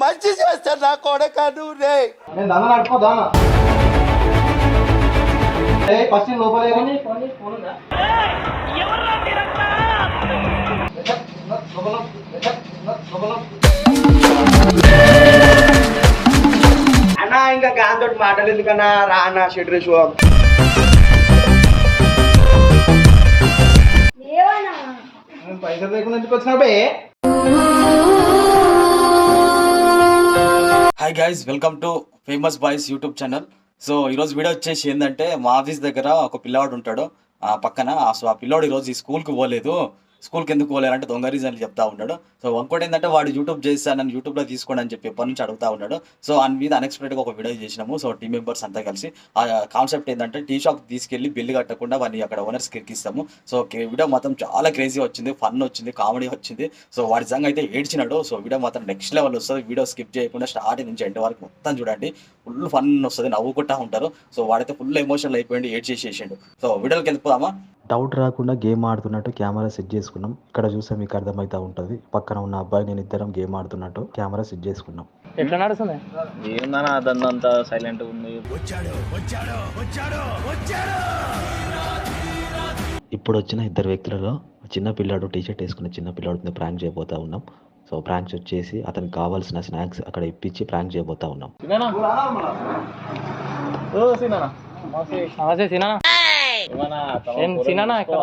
మంచి చేస్తా నా కొడక నువ్వు రే. నేను దాన నడుపో దాన ఏయ్ ఫస్ట్ లోపల అన్నా ఇంకా గాంతోటి మాటలు ఎందుకన్నా రా అన్న పైసలు లేకుండా ఎందుకు hi guys welcome to famous boys YouTube channel so ఈరోజు వీడియో వచ్చేసి ఏంటంటే మా ఆఫీస్ దగ్గర ఒక పిల్లవాడు ఉంటాడు ఆ పక్కన. సో ఆ పిల్లోడు ఈరోజు ఈ స్కూల్కి పోలేదు. స్కూల్కి ఎందుకు పోలేదంటే దొంగ రీజన్లు చెప్తా ఉన్నాడు. సో ఇంకోటి ఏంటంటే వాడు యూట్యూబ్ చేస్తాను నన్ను యూట్యూబ్లో తీసుకోండి అని చెప్పి ఎప్పటి నుంచి అడుగుతా ఉన్నాడు. సో అని మీద అన్ఎక్స్పెక్టెడ్గా ఒక వీడియో చేసినాము. సో టీం మెంబర్స్ అంతా కలిసి ఆ కాన్సెప్ట్ ఏంటంటే టీ షాప్ తీసుకెళ్ళి బిల్లు కట్టకుండా వాడిని అక్కడ ఓనర్స్ కిరికిస్తాము సో వీడియో మాత్రం చాలా క్రేజీ వచ్చింది ఫన్ వచ్చింది కామెడీ వచ్చింది. సో వాడి సంగ అయితే ఏడ్చినాడు. సో వీడియో మాత్రం నెక్స్ట్ లెవెల్ వస్తుంది. వీడియో స్కిప్ చేయకుండా స్టార్ట్ నుంచి ఎండ్ వరకు మొత్తం చూడండి. ఫుల్ ఫన్ వస్తుంది నవ్వుకుంటా ఉంటారు. సో వాడైతే ఫుల్ ఎమోషనల్ అయిపోయింది ఏడ్ చేసేసిండు సో వీడియోకి వెళ్ళిపోదామా? డౌట్ రాకుండా గేమ్ ఆడుతున్నట్టు కెమెరా సెట్ చేసుకున్నాం. ఇక్కడ చూస్తే మీకు అర్థమైతే ఉంటుంది. పక్కన ఉన్న అబ్బాయి నేను ఇద్దరం గేమ్ ఆడుతున్నట్టు కెమెరా సెట్ చేసుకున్నాం. ఎట్లా నడుస్తుంది? ఏందన్నా అదంతా అంతా సైలెంట్ ఉంది. ఇప్పుడు వచ్చిన ఇద్దరు వ్యక్తులలో చిన్న పిల్లాడు టీ షర్ట్ వేసుకున్న చిన్న పిల్లాడు ప్రాంక్ చేయబోతా ఉన్నాం. సో ప్రాంక్స్ వచ్చేసి అతనికి కావాల్సిన స్నాక్స్ అక్కడ ఇప్పించి ప్రాంక్ చేయబోతా ఉన్నాం. నమస్తే సినానా ఇక్కడ?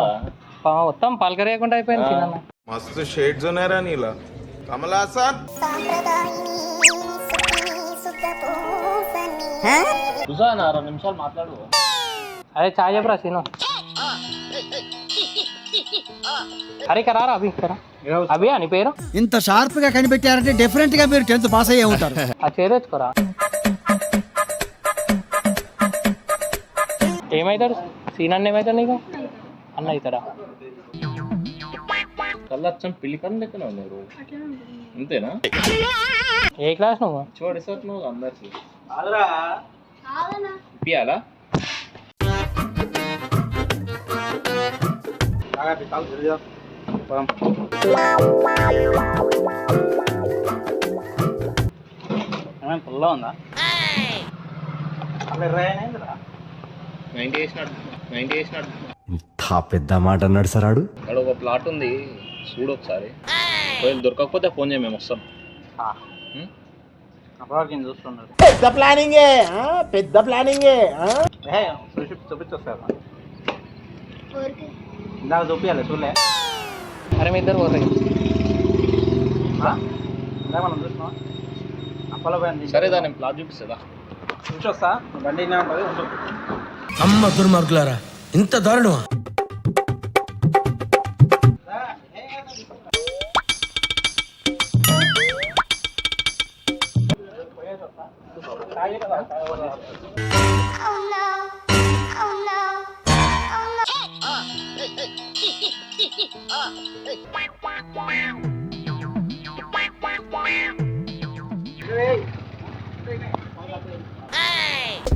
మొత్తం పలకరేయకుండా అయిపోయింది మస్తు షేడ్స్ ఉన్నారా నీలా. కమలా సార్ సుజానా నిమిషాలు మాట్లాడు. అరే చాయ్ చెప్పరా సీను? అరే కరారా అభి కరా అభి అని పేరు? ఇంత షార్ప్గా కనిపెట్టారంటే డిఫరెంట్గా మీరు టెన్త్ పాస్ అయ్యే ఉంటారు. ఆ చేరేసుకోరా ఏమవుతాడు సీన్ అన్న ఏమవుతాడు నీకు? అన్న అవుతాడా కళ్ళచ్చం పిల్లి కన్ను లెక్కన ఉన్నారు అంతేనా? ఏ క్లాస్ నువ్వు? చూడు సార్ నువ్వు కాదనా ఇప్పియాలా? పుల్ల ఉందా. నైన్టీ వేసినట్టు నైన్టీ వేసినట్టు పెద్ద మాట అన్నాడు సరాడు అక్కడ ఒక ప్లాట్ ఉంది. చూడు ఒకసారి. ఒకవేళ దొరకకపోతే ఫోన్ చేయి మేము వస్తాం. పెద్ద ప్లానింగే పెద్ద ప్లానింగే చూపించొస్తారు ఇందాక చూపించాలి చూడలే. అరే మీ ఇద్దరు పోతాయి మనం చూసినాం అప్పలో పోయింది సరే దాన్ని ప్లాట్ చూపిస్తుందా? చూసొస్తా బండి ఉంటుంది. అమ్మ దుర్మార్గులారా ఇంత దారుణమా?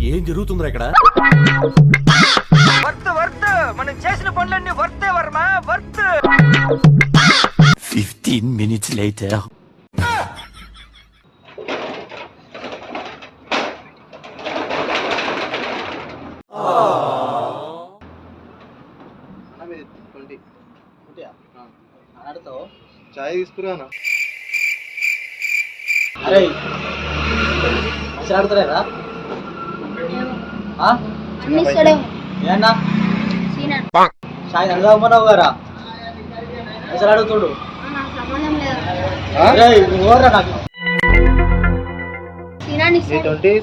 ఏం జరుగుతుందిరా ఇక్కడ? ఫిఫ్టీన్ మినిట్స్ లేటర్ అన్న మీది ట్వంటీ చాయ్ తీసుకురానా అరే మంచిగా ఆడుతున్నారా అన్ని ఇస్తాడేమో ఏమన్నా సీనా సాయి అడుగుదామన్నావు గారా పైసలు అడుగుతుడు నాకు సంబంధం లేదు అరే నువ్వు ఎవరురా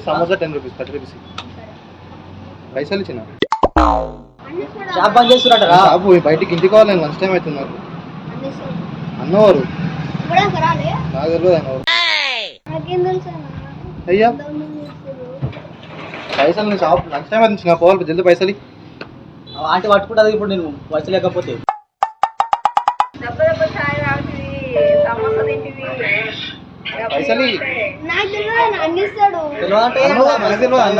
samosa ten rupees thirty rupees పైసలు ఇచ్చిన షాప్ బంద్ బయటికి ఇంటికి కావాలి లంచ్ టైం అవుతుంది నాకు. అన్నవారు. నాకు తెలియదు? అయ్యా. పైసలు నేను షాప్ లంచ్ టైం నాకు పోవాలి జల్దీ పైసలు. ఆంటీ పట్టుకుంటుంది ఇప్పుడు నేను పైసలు లేకపోతే. పైసలు. నాకు ఆయన తెలియదు అది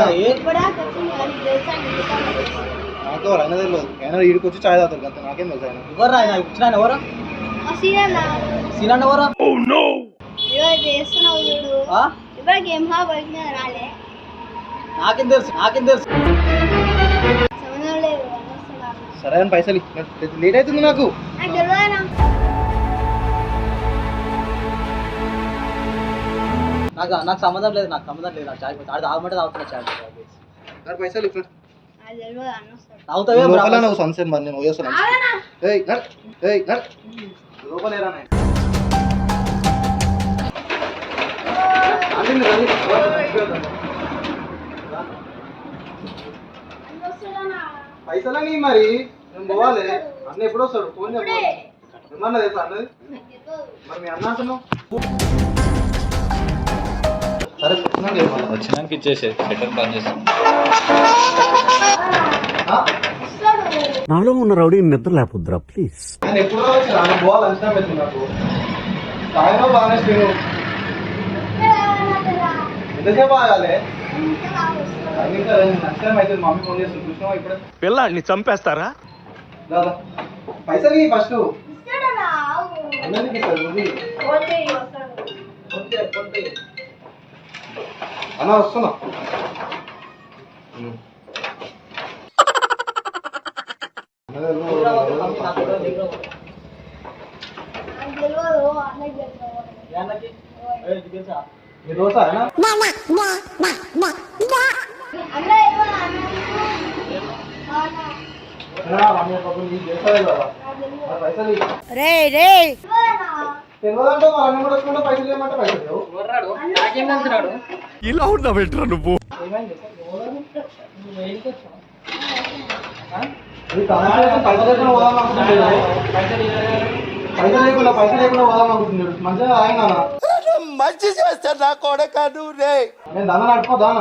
ఆయన వచ్చి తాగుతారు అంతే నాకేం తెలుసు ఆయన ఎవరు ఆయన ఇచ్చిన ఆయన ఎవరు? ఎవరు? చేస్తున్నావు చూడు. హా రాలే. నాకేం తెలుసు నాకేం తెలుసు. సరే అని పైసలు లేట్ అవుతుంది నాకు నాకు నాకు నాకు సంబంధం లేదు నాకు సంబంధం లేదు. నాకు చాయ్ ఆడ తాగమంటే తాగుతున్నా చాయ్. నాకు పైసలు లోపల నువ్వు సన్సెట్ మరి నేను పోయేస్తాను ఏయ్ నడు ఏయ్ నడు. లోపలేరా. రండి. పైసలని మరి నేను పోవాలి. అన్న ఎప్పుడు వస్తాడు. ఫోన్ చెప్పాలి ఏమన్నా తెలుసా అన్నది? మరి మీ అన్న అంటున్నావు సరే. వచ్చినాక ఇచ్చేసే. బెటర్ పని చేస్తాం? నాలో ఉన్న రౌడీ నిద్ర లేకపోద్దురా ప్లీజ్ ఆయన ఎప్పుడు ఆయన పోవాలి అంచనా పెడుతుంది నాకు. సాయంత్రం బాగానే స్పీడ్ ఎంతసేపు ఆగాలి? పిల్లాడిని చంపేస్తారా పైసలు ఫస్ట్ అన్న వస్తున్నా దోశ పైసలు లేకుండా పోదాం అనుకుంటున్నాడు మంచిగా ఆయన మంచి చేస్తాడు నా కొడక నువ్వు రే. నేను దాన నడుకో దాన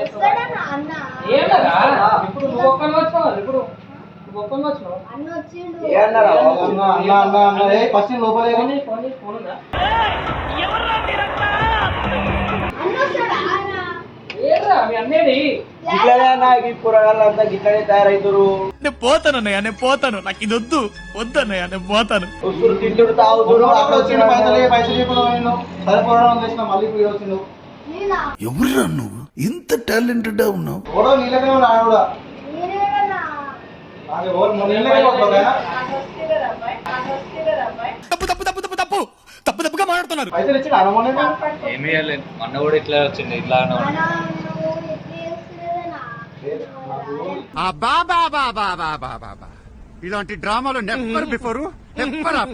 వస్తాడన్నా అన్న ఇప్పుడు నువ్వు ఒక్కని వచ్చినావు ఇప్పుడు నువ్వు ఒక్కని వచ్చినావు అన్న వచ్చిండు అన్న అన్న అన్న అన్న ఫస్ట్ లోపలే నేను పోతాను అన్నయ్య నేను పోతాను. నాకు ఇది వద్దు. వద్దు అన్నయ్య నేను పోతాను. అప్పుడు వచ్చిండు పైసలు ఇయ్యి, పైసలు చేసిన మళ్ళీ ఇప్పుడు వచ్చిండు. ఎవరురా నువ్వు? ఇంత టాలెంటెడ్ ఉన్నావు? ఉన్నాడు కూడా నేనేడన్నా నాకు ఎవరు మొన్న నీళ్ళకే కొట్టుకోక తప్పు తప్పు తప్పు తప్పు తప్పు తప్పు తప్పుగా మాట్లాడుతున్నారు ఏమీ మొన్న కూడా ఇట్లా వచ్చింది ఇట్లా ఇలాంటి డ్రామాలు నెంబర్ బిఫోర్ నెవర్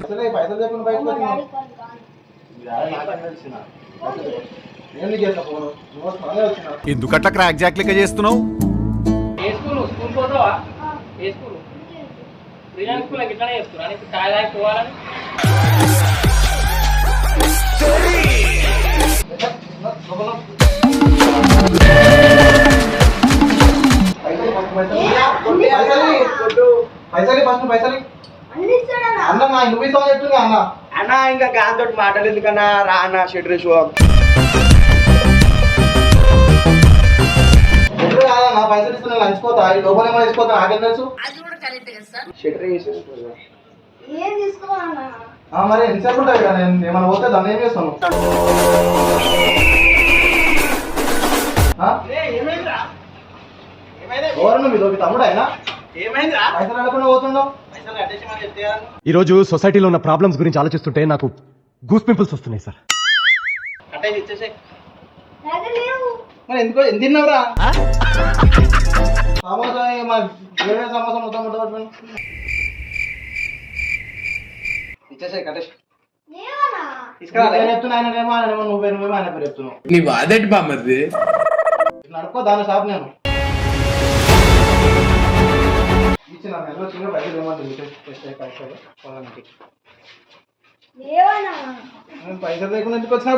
ఎందుకట్లా క్రాక్ జాక్ చేస్తున్నావు? ఏ స్కూల్? రిజన్ స్కూల్ ఇట్లానే పోవాలని పైసలు ఫస్ట్ పైసలు అన్ని ఇస్తాడన్నా అన్న నా నువ్వు ఇస్తావు చెప్తున్నా అన్న. అన్న ఇంకా గాంతో మాటలు ఎందుకన్నా రా అన్న షెడ్ కాదా నా పైసలు ఇస్తున్నా లంచిపోతా ఈ లోపల ఏమైనా తీసుకోతా నాకేం తెలుసు? మరి ఎంతసేపు ఉంటుంది కదా? నేను ఏమైనా పోతే దాన్ని ఏం చేస్తాను? ఆ? ఎవరు నువ్వు ఇదొక తమ్ముడు అయినా ఈరోజు సొసైటీలో ఉన్న ప్రాబ్లమ్స్ గురించి ఆలోచిస్తుంటే నాకు గూస్ పింపుల్స్ వస్తున్నాయి సార్. మరి ఎందుకో? ఎంత తిన్నావురా? సమోసా వేరే సమోసా మొత్తం మొత్తం ఇచ్చేసాయి చెప్తున్నావు నీ బాధేంటి బామ్మది నడుకో దాని షాప్ నేను ఇచ్చిన నెలలో చిన్న నేను పైసలు లేకుండా ఎందుకు వచ్చినా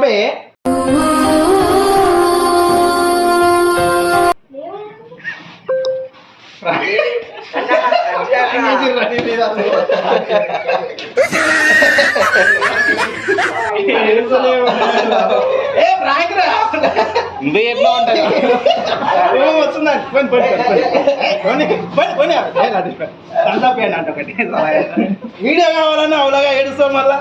పోయి పోయి పోయి వీడియో కావాలన్నా అవులాగా ఏడుస్తావు మళ్ళా?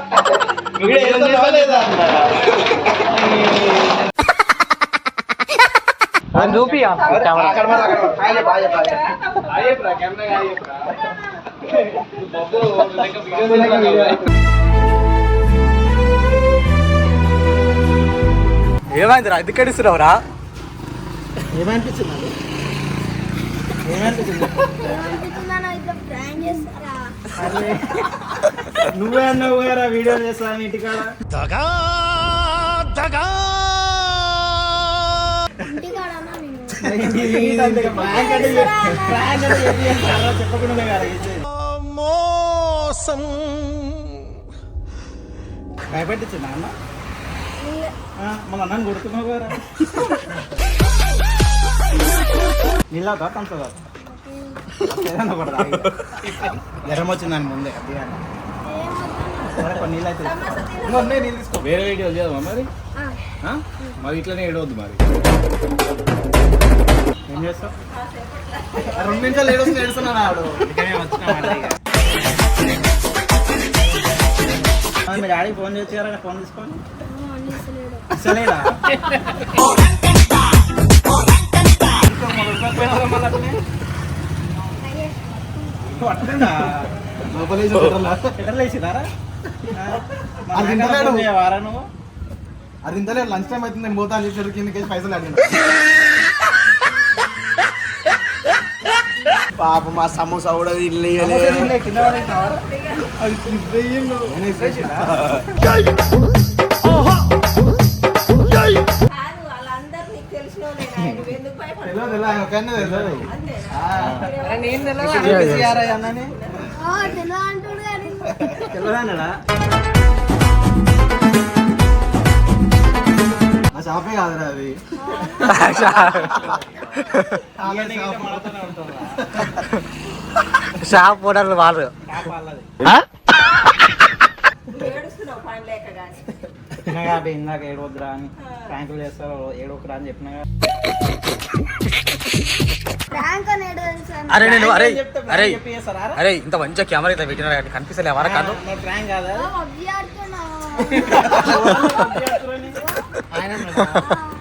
చూపి కెమెరా. ఏమైందిరా ఎందుకు కడిస్తున్నావురా ఏమనిపించింది నువ్వే అన్నావు కదా వీడియో చేస్తా ఇంటికాడ చెప్పకుండా కదా భయపెట్టించిందా అన్న ఆ, మళ్ళీ అన్నం కొడుతున్నావు కదా. నీళ్ళ కంచదా ఏదన్నా కూడా. జ్వరం వచ్చిందని ముందే కొన్ని నీళ్ళు అయితే ఉన్నాయి నీళ్ళు తీసుకో. వేరే వీడియో చేయవా మరి? ఆ? మరి ఇట్లనే ఏడవద్దు మరి. ఏం చేస్తావు? రెండు నిమిషాలు ఏడుస్తున్నా ఏడుస్తున్నాను ఆడు మీ డాడీకి ఫోన్ చేసారా ఫోన్ ఇస్తలేడా. అది ఇంతలే లంచ్ టైం అవుతుంది నేను పోతా చేసాడు కిందకి పైసలు అడిగిన. పాప మా సమోసా కూడా తినలే ఆ షాపే కాదురా అది? షాప్ ఓనర్లు వాళ్ళు. కాబట్టి ఇందాక ఏడవద్దురా అని ప్రాంకులు చేస్తారు ఏడవకురా అని చెప్పినా. అరే నేను అరే అరే? అరే ఇంత మంచిగా కెమెరా ఇట్లా పెట్టినా కానీ కనిపిస్తలే ఎవరా కాదు. ప్రాంక్ కాదా? పబ్జి ఆడుతున్నా ఆయన ఉన్నాడా?